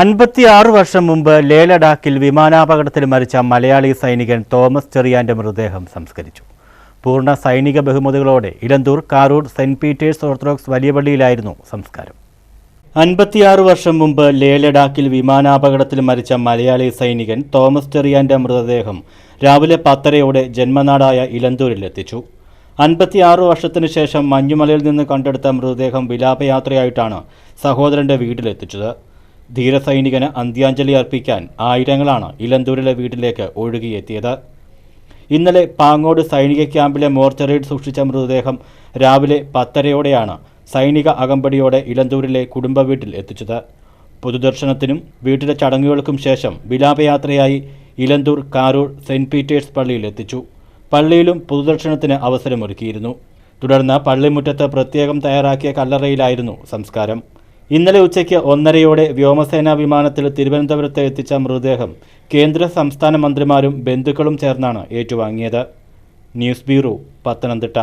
അൻപത്തിയാറ് വർഷം മുമ്പ് ലേലഡാക്കിൽ വിമാനാപകടത്തിൽ മരിച്ച മലയാളി സൈനികൻ തോമസ് ചെറിയാന്റെ മൃതദേഹം സംസ്കരിച്ചു. പൂർണ സൈനിക ബഹുമതികളോടെ Elanthoor Karoor Saint Peter's Orthodox വലിയ പള്ളിയിലായിരുന്നു സംസ്കാരം. അൻപത്തിയാറ് വർഷം മുമ്പ് ലേലഡാക്കിൽ വിമാനാപകടത്തിൽ മരിച്ച മലയാളി സൈനികൻ തോമസ് ചെറിയാന്റെ മൃതദേഹം രാവിലെ പത്തരയോടെ ജന്മനാടായ ഇലന്തൂരിൽ എത്തിച്ചു. അൻപത്തിയാറ് വർഷത്തിനു ശേഷം മഞ്ഞുമലയിൽ നിന്ന് കണ്ടെടുത്ത മൃതദേഹം വിലാപയാത്രയായിട്ടാണ് സഹോദരന്റെ വീട്ടിലെത്തിച്ചത്. ധീരസൈനികന് അന്ത്യാഞ്ജലി അർപ്പിക്കാൻ ആയിരങ്ങളാണ് ഇലന്തൂരിലെ വീട്ടിലേക്ക് ഒഴുകിയെത്തിയത്. ഇന്നലെ പാങ്ങോട് സൈനിക ക്യാമ്പിലെ മോർച്ചറിയിൽ സൂക്ഷിച്ച മൃതദേഹം രാവിലെ പത്തരയോടെയാണ് സൈനിക അകമ്പടിയോടെ ഇലന്തൂരിലെ കുടുംബ വീട്ടിൽ എത്തിച്ചത്. പൊതുദർശനത്തിനും വീട്ടിലെ ചടങ്ങുകൾക്കും ശേഷം വിലാപയാത്രയായി ഇലന്തൂർ കാരൂർ സെന്റ് പീറ്റേഴ്സ് പള്ളിയിൽ എത്തിച്ചു. പള്ളിയിലും പൊതുദർശനത്തിന് അവസരമൊരുക്കിയിരുന്നു. തുടർന്ന് പള്ളിമുറ്റത്ത് പ്രത്യേകം തയ്യാറാക്കിയ കല്ലറയിലായിരുന്നു സംസ്കാരം. ഇന്നലെ ഉച്ചയ്ക്ക് ഒന്നരയോടെ വ്യോമസേനാ വിമാനത്തിൽ തിരുവനന്തപുരത്ത് എത്തിച്ച മൃതദേഹം കേന്ദ്ര സംസ്ഥാന മന്ത്രിമാരും ബന്ധുക്കളും ചേർന്നാണ് ഏറ്റുവാങ്ങിയത്. News bureau Pathanamthitta.